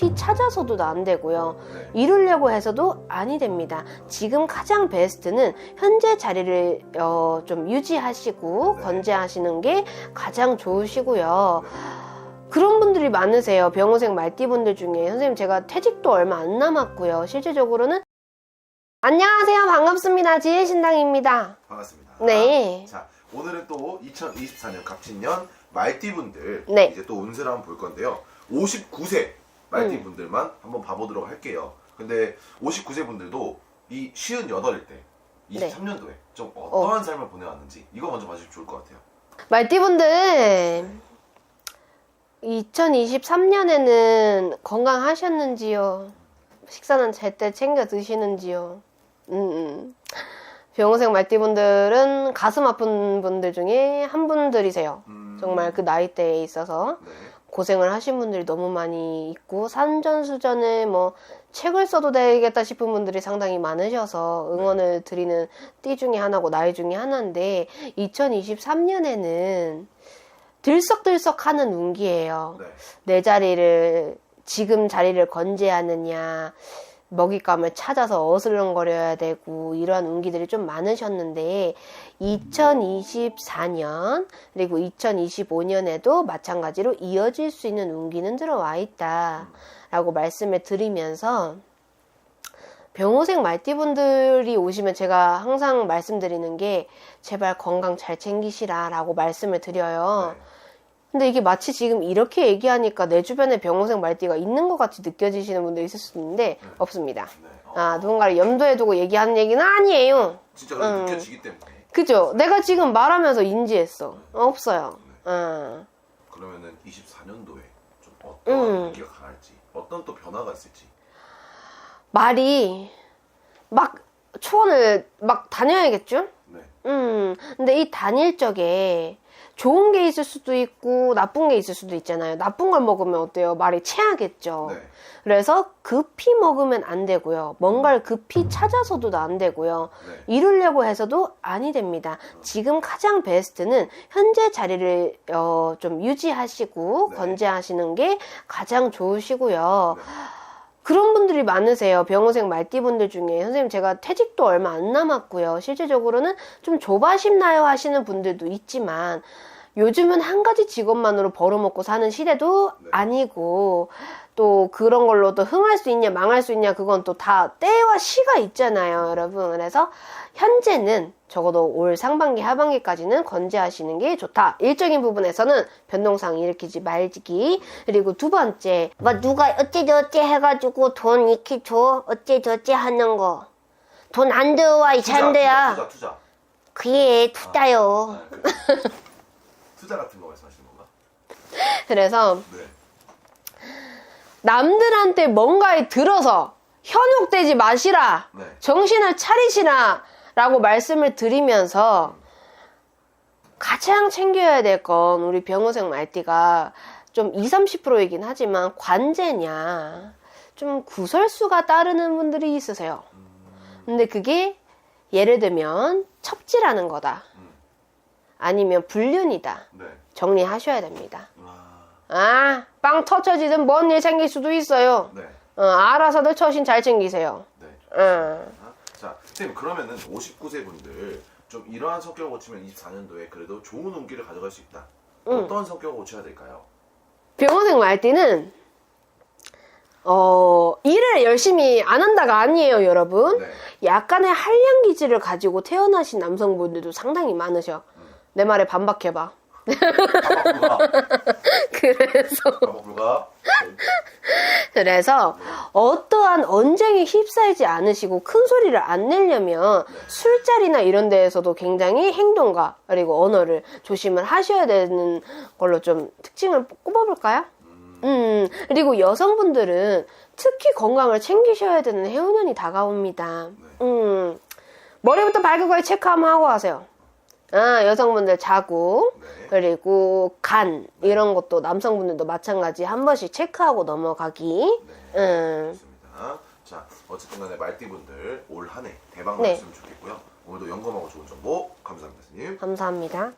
급히 찾아서도 안 되고요. 네. 이루려고 해서도 아니 됩니다. 지금 가장 베스트는 현재 자리를 어, 좀 유지하시고 네. 건재하시는 게 가장 좋으시고요. 그런 분들이 많으세요. 병호생 말띠분들 중에 선생님 제가 퇴직도 얼마 안 남았고요. 실제적으로는 안녕하세요. 반갑습니다. 지혜신당입니다. 반갑습니다. 네. 자, 오늘은 또 2024년 갑진년 말띠분들 네. 이제 또 운세를 한번 볼 건데요. 59세 말띠분들만 한번 봐보도록 할게요. 근데 59세 분들도 이 58일 때 23년도에 좀 어떠한 삶을 보내왔는지 이거 먼저 봐주시면 좋을 것 같아요. 말띠분들 2023년에는 건강하셨는지요? 식사는 제때 챙겨 드시는지요? 음, 음. 병호생 말띠분들은 가슴 아픈 분들 중에 한 분들이세요. 음, 정말 그 나이대에 있어서 네. 고생을 하신 분들이 너무 많이 있고 산전수전에 뭐 책을 써도 되겠다 싶은 분들이 상당히 많으셔서 응원을 드리는 띠 중에 하나고 나이 중에 하나인데 2023년에는 들썩들썩 하는 운기예요. 네. 내 자리를 지금 자리를 건재하느냐 먹잇감을 찾아서 어슬렁거려야 되고 이러한 운기들이 좀 많으셨는데 2024년 그리고 2025년에도 마찬가지로 이어질 수 있는 운기는 들어와 있다라고 말씀을 드리면서 병호생 말띠분들이 오시면 제가 항상 말씀드리는 게 제발 건강 잘 챙기시라라고 말씀을 드려요. 네. 근데 이게 마치 지금 이렇게 얘기하니까 내 주변에 병호생 말띠가 있는 것 같이 느껴지시는 분도 있을 수 있는데 없습니다. 네. 어, 아 누군가를 염두에 두고 얘기하는 얘기는 아니에요. 진짜 음. 느껴지기 때문에 그죠? 내가 지금 말하면서 인지했어. 없어요. 어. 그러면은 24년도에 좀 어떤 음. 운기가 강할지 어떤 또 변화가 있을지 말이 막 초원을 막 다녀야겠죠? 네. 음, 근데 이 단일 적에 좋은 게 있을 수도 있고 나쁜 게 있을 수도 있잖아요. 나쁜 걸 먹으면 어때요? 말이 체하겠죠. 네. 그래서 급히 먹으면 안 되고요. 뭔가를 급히 찾아서도 안 되고요. 네. 이루려고 해서도 아니 됩니다. 지금 가장 베스트는 현재 자리를 어, 좀 유지하시고 네. 건재하시는 게 가장 좋으시고요. 네. 그런 분들이 많으세요. 병호생 말띠분들 중에 선생님 제가 퇴직도 얼마 안 남았고요. 실제적으로는 좀 조바심 나요 하시는 분들도 있지만 요즘은 한 가지 직업만으로 벌어먹고 사는 시대도 네. 아니고 또 그런 걸로 또 흥할 수 있냐 망할 수 있냐 그건 또 다 때와 시가 있잖아요 여러분. 그래서 현재는 적어도 올 상반기 하반기까지는 건재하시는 게 좋다. 일적인 부분에서는 변동상 일으키지 말기 그리고 두 번째 뭐 누가 어째저째 해가지고 돈 이렇게 줘 어째저째 하는 거. 돈 안 들어와 이 투자, 잔데야. 투자, 투자, 그게 투자요. 투자. 아, 그- 투자 같은 거 말씀하시는 건가? 그래서 네. 남들한테 뭔가에 들어서 현혹되지 마시라 네. 정신을 차리시라 라고 말씀을 드리면서 가장 챙겨야 될 건 우리 병호생 말띠가 좀 20, 30%이긴 하지만 관제냐 좀 구설수가 따르는 분들이 있으세요. 근데 그게 예를 들면 첩지라는 거다. 음. 아니면 불륜이다. 네. 정리하셔야 됩니다. 아, 아, 빵 터쳐지든 뭔 일 생길 수도 있어요. 네. 어, 알아서들 처신 잘 챙기세요. 네. 응. 자, 선생님 그러면은 59세 분들 좀 이러한 성격을 고치면 24년도에 그래도 좋은 운기를 가져갈 수 있다. 음. 어떤 성격을 고쳐야 될까요? 병원생 말띠는 어, 일을 열심히 안 한다가 아니에요, 여러분. 네. 약간의 한량 기질을 가지고 태어나신 남성분들도 상당히 많으셔. 내 말에 반박해봐. 불가. 그래서 불가. 그래서 어떠한 언쟁에 휩싸이지 않으시고 큰 소리를 안 내려면 술자리나 이런 데에서도 굉장히 행동과 그리고 언어를 조심을 하셔야 되는 걸로 좀 특징을 꼽아볼까요? 음, 그리고 여성분들은 특히 건강을 챙기셔야 되는 해운년이 다가옵니다. 음, 머리부터 발끝까지 체크 한번 하고 하세요. 아, 여성분들 자국, 네. 그리고 간, 이런 것도 남성분들도 마찬가지 한 번씩 체크하고 넘어가기. 네. 음. 좋습니다. 자, 어쨌든 간에 말띠분들 올 한 해 대박 네. 났으면 좋겠고요. 오늘도 영검하고 좋은 정보 감사합니다, 선생님. 감사합니다.